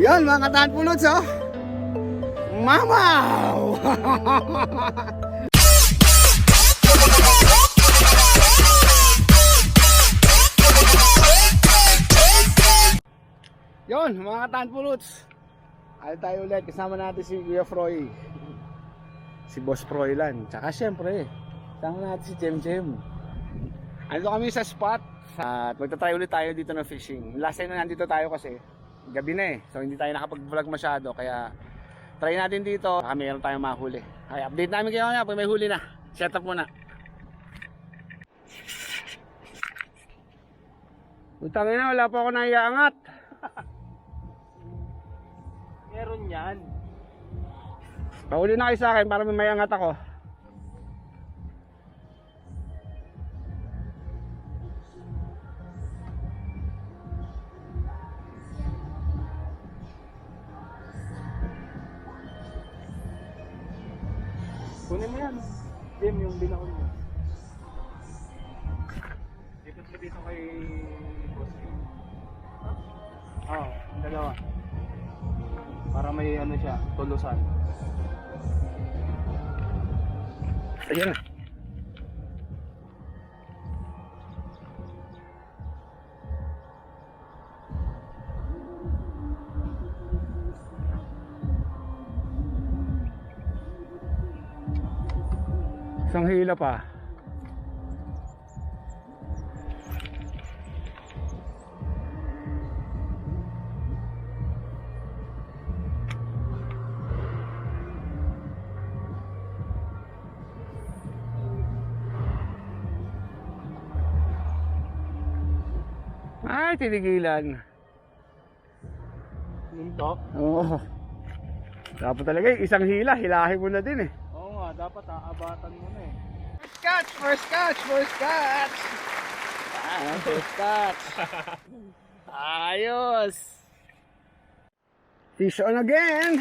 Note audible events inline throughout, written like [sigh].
Yan mga katahan pulots oh. Mamaw! Yon, mga katahan pulots. Ay tayo ulit, kasama natin si Kuya Froy. Si Boss Froylan. Tsaka syempre, kasama natin si Jem Jem. Ando kami sa spot. At magta-try ulit tayo dito ng fishing. Last time na nandito tayo kasi, gabi na eh. So hindi tayo nakapag-vlog masyado. Kaya try natin dito. Baka meron tayong mahuli. Kaya update namin kayo nga pag may huli na. Set up muna. Utang na, wala pa ako naiangat. Meron yan. Pauli na kayo sa akin para may mayangat ako. Kunin mo yan. Jim, yung binakon mo. Ikot mo dito kay Boss King. Oo, dalawa. Para may ano siya, tulusan. Ayan na. Isang hila pa. Ay, tinigilan. Yung to? Oo. Dapat talaga isang hila, hilahin mo na din eh. Dapat aabatan mo na eh. First catch, first catch, first catch. Ah, first catch. Ayos. Fish on again.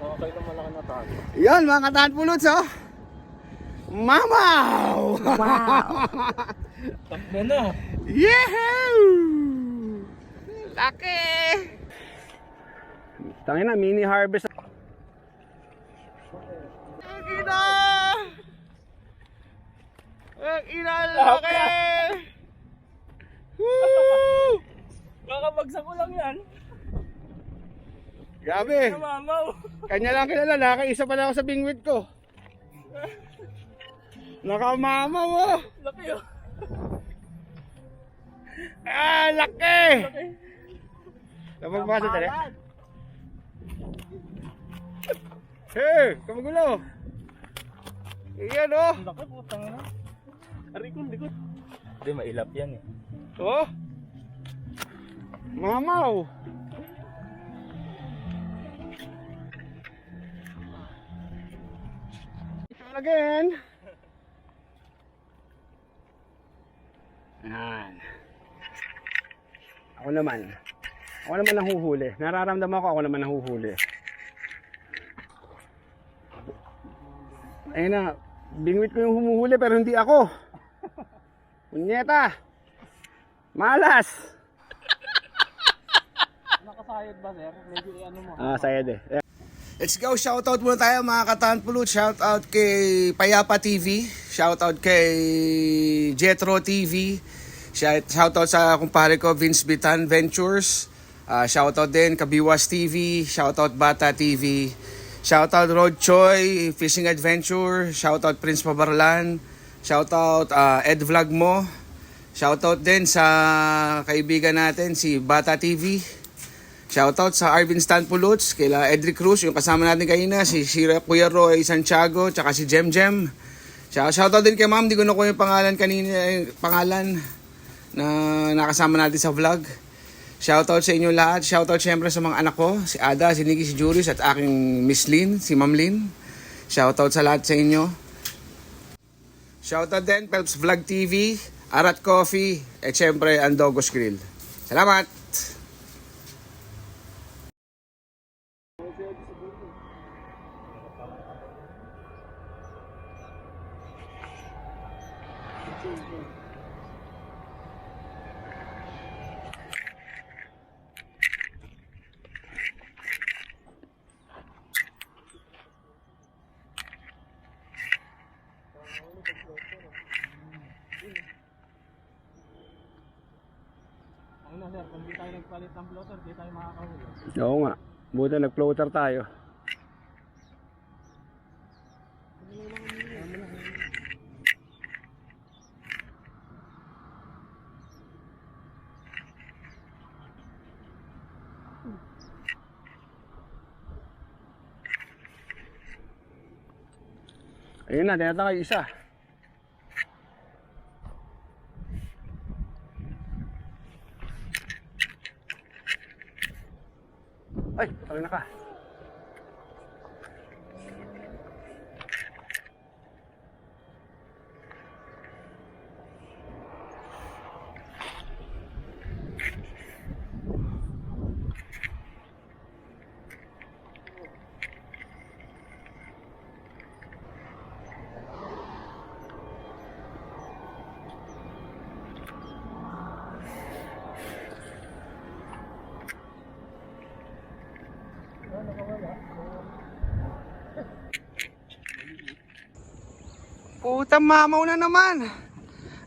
Okay na malaki na tayo. Yan mga katahan pulots oh. Mamaw! Takbo [laughs] na. Yehoo! Laki! Tangin na, mini harvest. Ang ina! Ang ina, laki! Woo! Kakabagsak ko lang yan. Grabe! Namamaw. Kanya lang kilala, nakaisa pala ako sa bingwit ko. Nakamama mo! Laki oh. Ah, laki! Labag ba sa tali? Hey, kamagulo! Iyan oh! Laki putang na. Arikon, likod. Hindi, mailap yan eh. Oh! Mamaw! Again! Yan. Ako naman. Ako naman nahuhuli. Nararamdaman ko ako naman nahuhuli. Ayun na. Bingwit ko yung humuhuli pero hindi ako. Punyeta! Malas! Nakasayad ba, sir? Medyo ano mo. Ah, sayad eh. Let's go, shoutout muna tayo mga kataan pulut. Shoutout kay Payapa TV. Shoutout kay Jetro TV. Shout- Shoutout sa kumpare ko Vince Bitan Ventures. Ah, shoutout din Kabiwas TV. Shoutout Bata TV. Shoutout Rod Choi Fishing Adventure. Shoutout Prince Pabarlan. Shoutout ah, Ed Vlog mo. Shoutout din sa kaibigan natin si Bata TV. Shoutout sa Arvin Stan Puluts, kila Edric Cruz, yung kasama natin kanina, si, si Kuya Roy Santiago, tsaka si Jem Jem. Shout- Shoutout din kay ma'am, di ko na ko yung pangalan kanina, eh, pangalan na nakasama natin sa vlog. Shoutout sa inyo lahat. Shoutout syempre sa mga anak ko, si Ada, si Nikki, si Julius, at aking Miss Lynn, si Ma'am Lynn. Shoutout sa lahat sa inyo. Shoutout din, Pelps Vlog TV, Arat Coffee, at syempre, Andogos Grill. Salamat! Ang na sir, kung di tayo nagpalit ng floater, di tayo makakahuli. Oo nga. Buti nag-floater tayo. Ayun na, tinatang kayo isa. Talo na ka. Putang mamaw na naman.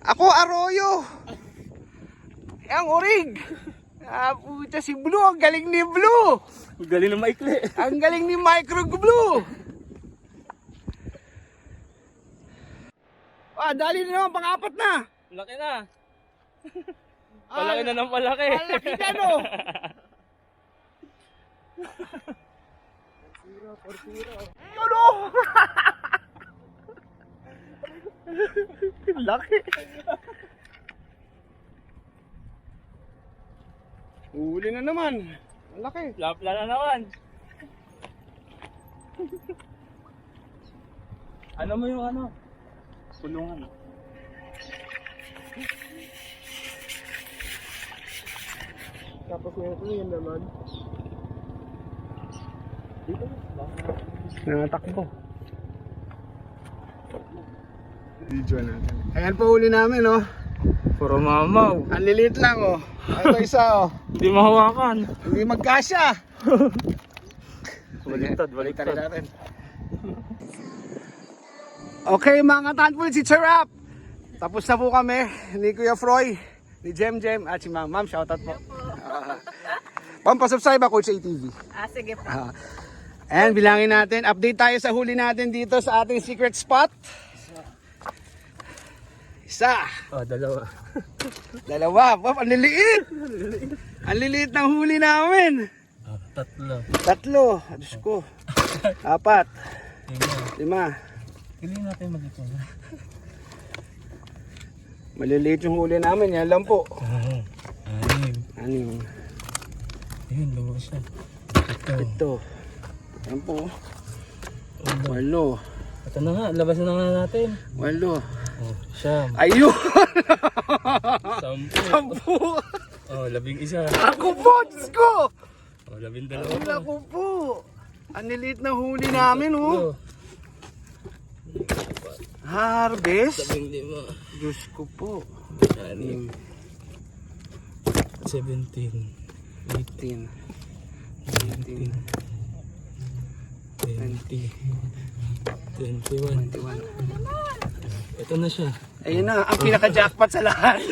Ako Arroyo. Eh, Ang orig. Ah, puta si Blue. Ang galing ni Blue. Galing na maikli. Ang galing ni Micro Blue. Ah, dali na naman. Pang-apat na. Laki na. [laughs] Palaki na ng palaki. Malaki na no. [laughs] Yun o. [laughs] Laki. Huli na naman. Ang laki. Lapla na naman. ano mo yung ano? Kulungan. Tapos yung yun naman. Dito. Nangatakbo. Video natin. Ayan po huli namin, oh. Puro mamaw. Ang lilit lang, oh. Ito isa, oh. Hindi mahawakan. Hindi magkasya. [laughs] Baliktad, Baliktad natin. Okay, mga tanpul, si Charap. Tapos na po kami ni Kuya Froy, ni Jem Jem, at si Ma'am. Ma'am, shoutout po. Uh, [laughs] Pampasubscribe ako sa ATV. Ah, sige po. Ah. and bilangin natin, update tayo sa huli natin dito sa ating secret spot. Isa. Oh, dalawa. Dalawa. Wow, ang liliit. Ang liliit ng huli namin. Oh, tatlo. Tatlo. Diyos ko. Apat. Lima. Pili natin mag-ito. Maliliit yung huli namin. Yan lang po. Ah, anim. Anim. Ayun, lumabas na. Ito. Ito. Yan po. Walo. Ito na nga, labas na nga natin. Walo. Oh, siyam. Ayun. Sampu. Sampu. Oh, labing isa. Ako po. Diyos ko. Oh, labing dalawa. Ay, Ako po. Ang liliit na huli namin, oh. Harvest. labing lima. Diyos ko po. Anim. Seventeen. 18. 19. 20. 21. 21. Ito na siya. Ayun na, ang pinaka-jackpot sa lahat. [laughs]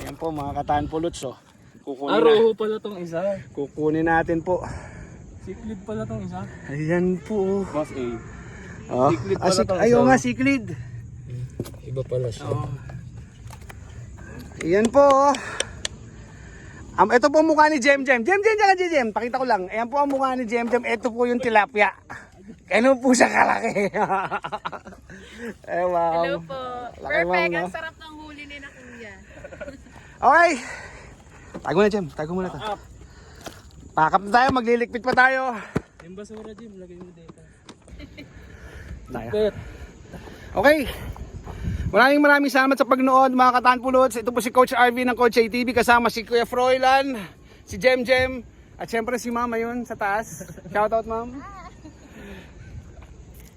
Ayan po mga kataan puluts oh. Kukunin, na, Aroho pala tong isa. kukunin natin po. Siklid pala tong isa. Ayan po. Boss A. Oh. Siklid Ah, pala sik- to, ayaw so- nga, siklid. Iba pala siya. Oh. Ayan po. oh. Um, ito po ang mukha ni Jem Jem. Jem Jem, Jem Jem, Jem. Pakita ko lang. Ayan po ang mukha ni Jem Jem. Ito po yung tilapia. Ganun po siya kalaki. eh, wow. Hello po. Laki, Perfect. no? Ang sarap ng huli ni na kuya. [laughs] Okay. Tago na, Jem. Tago muna to. Pakap na tayo. Maglilikpit pa tayo. Yung basura, Jim, lagay mo dito. [laughs] Tayo. Okay. Maraming maraming salamat sa pagnood mga katanpulots. Ito po si Coach RV ng Coach ATV kasama si Kuya Froilan, si Jem Jem, at syempre si Mama yun sa taas. Shoutout Ma'am.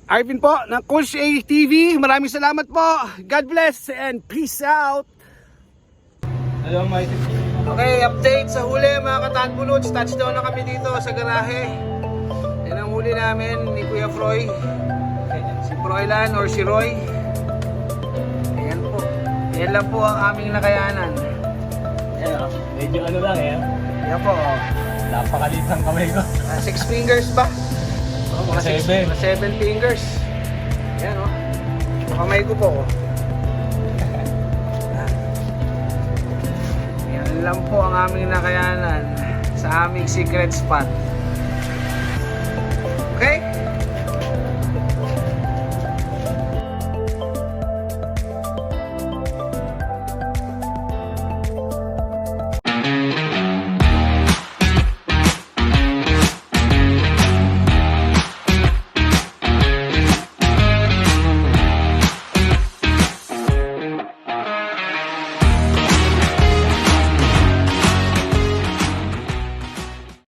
Arvin po ng Coach A TV. Maraming salamat po. God bless and peace out. Dalawang mic. Okay, update sa huli mga katanbulots. Touchdown na kami dito sa garahe. Yan ang huli namin ni Kuya Froy. Si Froylan or si Roy. Ayan po. Yan lang po ang aming nakayanan. Ayan, medyo ano lang eh. Yan po. oh. Napakalit ang kamay ko. Ah, six fingers ba? Oh, mga Seven. mga seven fingers. Yan o. Oh. Yung kamay ko po. Oh. Yan lang po ang aming nakayanan sa aming secret spot.